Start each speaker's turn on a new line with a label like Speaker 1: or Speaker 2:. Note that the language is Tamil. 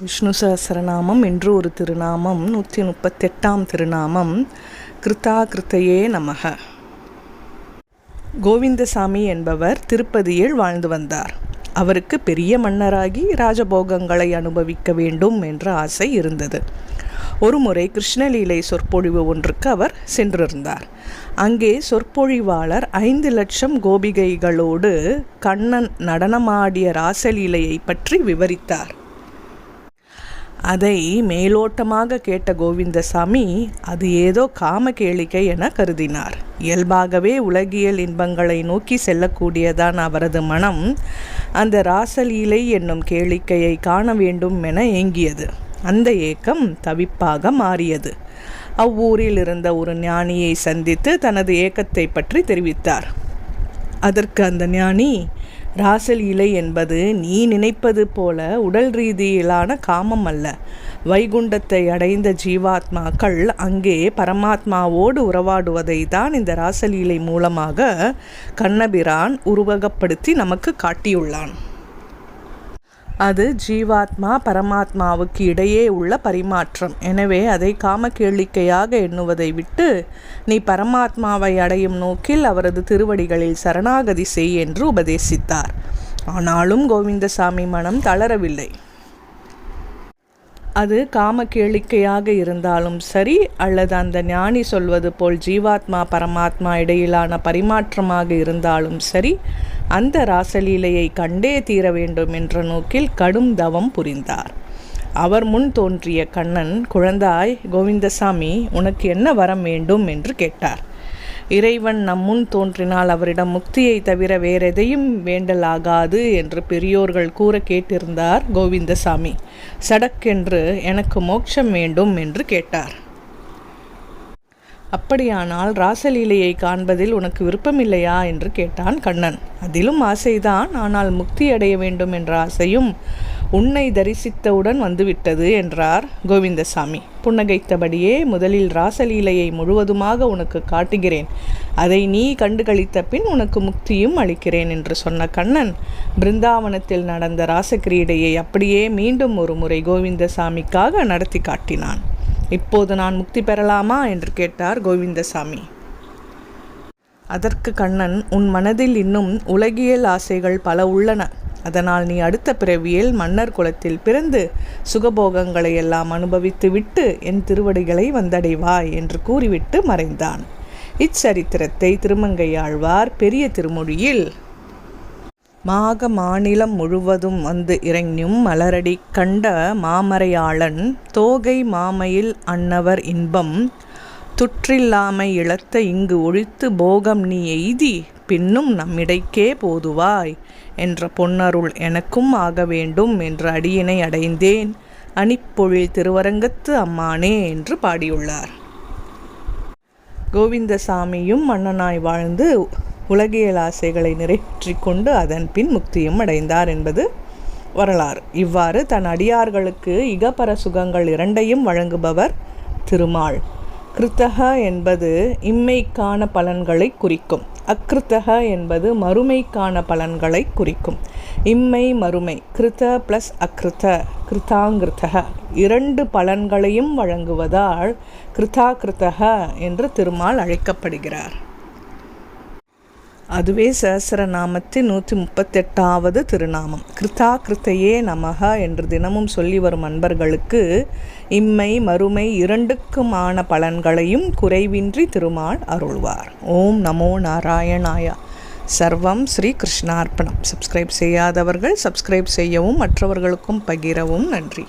Speaker 1: விஷ்ணு சஹசரநாமம் என்று ஒரு திருநாமம் நூற்றி முப்பத்தெட்டாம் திருநாமம். கிருதா கிருத்தையே நமக. கோவிந்தசாமி என்பவர் திருப்பதியில் வாழ்ந்து வந்தார். அவருக்கு பெரிய மன்னராகி ராஜபோகங்களை அனுபவிக்க வேண்டும் என்ற ஆசை இருந்தது. ஒருமுறை கிருஷ்ணலீலை சொற்பொழிவு ஒன்றுக்கு அவர் சென்றிருந்தார். அங்கே சொற்பொழிவாளர் ஐந்து லட்சம் கோபிகைகளோடு கண்ணன் நடனமாடிய ராசலீலையை பற்றி விவரித்தார். அதை மேலோட்டமாக கேட்ட கோவிந்தசாமி அது ஏதோ காம கேளிக்கை என கருதினார். இயல்பாகவே உலகியல் இன்பங்களை நோக்கி செல்லக்கூடியதான் அவரது மனம். அந்த ராசலீலை என்னும் கேளிக்கையை காண வேண்டும் என ஏங்கியது. அந்த ஏக்கம் தவிப்பாக மாறியது. அவ்வூரில் இருந்த ஒரு ஞானியை சந்தித்து தனது ஏக்கத்தை பற்றி தெரிவித்தார். அதற்கு அந்த ஞானி ராசலீலை என்பது நீ நினைப்பது போல உடல் ரீதியிலான காமம் அல்ல. வைகுண்டத்தை அடைந்த ஜீவாத்மாக்கள் அங்கே பரமாத்மாவோடு உறவாடுவதை தான் இந்த ராசலீலை மூலமாக கண்ணபிரான் உருவகப்படுத்தி நமக்கு காட்டியுள்ளான். அது ஜீவாத்மா பரமாத்மாவுக்கு இடையே உள்ள பரிமாற்றம். எனவே அதை காம கேளிக்கையாக எண்ணுவதை விட்டு நீ பரமாத்மாவை அடையும் நோக்கில் அவரது திருவடிகளில் சரணாகதி செய் என்று உபதேசித்தார். ஆனாலும் கோவிந்தசாமி மனம் தளரவில்லை. அது காம கேளிக்கையாக இருந்தாலும் சரி அல்லது அந்த ஞானி சொல்வது போல் ஜீவாத்மா பரமாத்மா இடையிலான பரிமாற்றமாக இருந்தாலும் சரி அந்த ராசலீலையை கண்டே தீர வேண்டும் என்ற நோக்கில் கடும் தவம் புரிந்தார். அவர் முன் தோன்றிய கண்ணன் குழந்தாய் கோவிந்தசாமி உனக்கு என்ன வரம் வேண்டும் என்று கேட்டார். இறைவன் நம் முன் தோன்றினால் அவரிடம் முக்தியை தவிர வேறெதையும் வேண்டலாகாது என்று பெரியோர்கள் கூற கேட்டிருந்தார் கோவிந்தசாமி. சடக்கென்று எனக்கு மோட்சம் வேண்டும் என்று கேட்டார். அப்படியானால் ராசலீலையை காண்பதில் உனக்கு விருப்பமில்லையா? என்று கேட்டான் கண்ணன். அதிலும் ஆசைதான் ஆனால் முக்தி அடைய வேண்டும் என்ற ஆசையும் உன்னை தரிசித்தவுடன் வந்துவிட்டது என்றார் கோவிந்தசாமி. புன்னகைத்தபடியே முதலில் ராசலீலையை முழுவதுமாக உனக்கு காட்டுகிறேன். அதை நீ கண்டுகளித்த பின் உனக்கு முக்தியும் அளிக்கிறேன் என்று சொன்ன கண்ணன் பிருந்தாவனத்தில் நடந்த ராசக்கிரீடையை அப்படியே மீண்டும் ஒரு முறை கோவிந்தசாமிக்காக நடத்தி காட்டினான். இப்போது நான் முக்தி பெறலாமா? என்று கேட்டார் கோவிந்தசாமி. அதற்கு கண்ணன் உன் மனதில் இன்னும் உலகியல் ஆசைகள் பல உள்ளன. அதனால் நீ அடுத்த பிறவியில் மன்னர் குலத்தில் பிறந்து சுகபோகங்களை எல்லாம் அனுபவித்து விட்டு என் திருவடிகளை வந்தடைவாய் என்று கூறிவிட்டு மறைந்தான். இச்சரித்திரத்தை திருமங்கையாழ்வார் பெரிய திருமொழியில் மாக மாநிலம் முழுவதும் வந்து இறங்கும் மலரடி கண்ட மாமரையாளன் தோகை மாமையில் அன்னவர் இன்பம். துற்றில்லாமை இழத்த இங்கு ஒழித்து போகம் நீ எய்தி பின்னும் நம்மிடைக்கே போதுவாய் என்ற பொன்னருள் எனக்கும் ஆக வேண்டும் என்ற அடியினை அடைந்தேன். அணிப்பொழில் திருவரங்கத்து அம்மானே என்று பாடியுள்ளார். கோவிந்தசாமியும் மன்னனாய் வாழ்ந்து உலகியல் ஆசைகளை நிறைவேற்றி கொண்டு அதன் பின் முக்தியும் அடைந்தார் என்பது வரலாறு. இவ்வாறு தன் அடியார்களுக்கு இகப்பர சுகங்கள் இரண்டையும் வழங்குபவர் திருமால். கிருத்தக என்பது இம்மைக்கான பலன்களை குறிக்கும். அக்கிருத்தக என்பது மறுமைக்கான பலன்களை குறிக்கும். இம்மை மறுமை கிருத்த ப்ளஸ் அக்ருத்த கிருத்தாங்கிருத்தக இரண்டு பலன்களையும் வழங்குவதால் கிருத்தாகிருத்தக என்று திருமால் அழைக்கப்படுகிறார். அதுவே சஹசிரநாமத்தின் நூற்றி முப்பத்தெட்டாவது திருநாமம். கிருத்தா கிருத்தையே நமக என்று தினமும் சொல்லி வரும் அன்பர்களுக்கு இம்மை மறுமை இரண்டுக்குமான பலன்களையும் குறைவின்றி திருமால் அருள்வார். ஓம் நமோ நாராயணாயா. சர்வம் ஸ்ரீ கிருஷ்ணார்ப்பணம். சப்ஸ்கிரைப் செய்யாதவர்கள் சப்ஸ்கிரைப் செய்யவும் மற்றவர்களுக்கும் பகிரவும் நன்றி.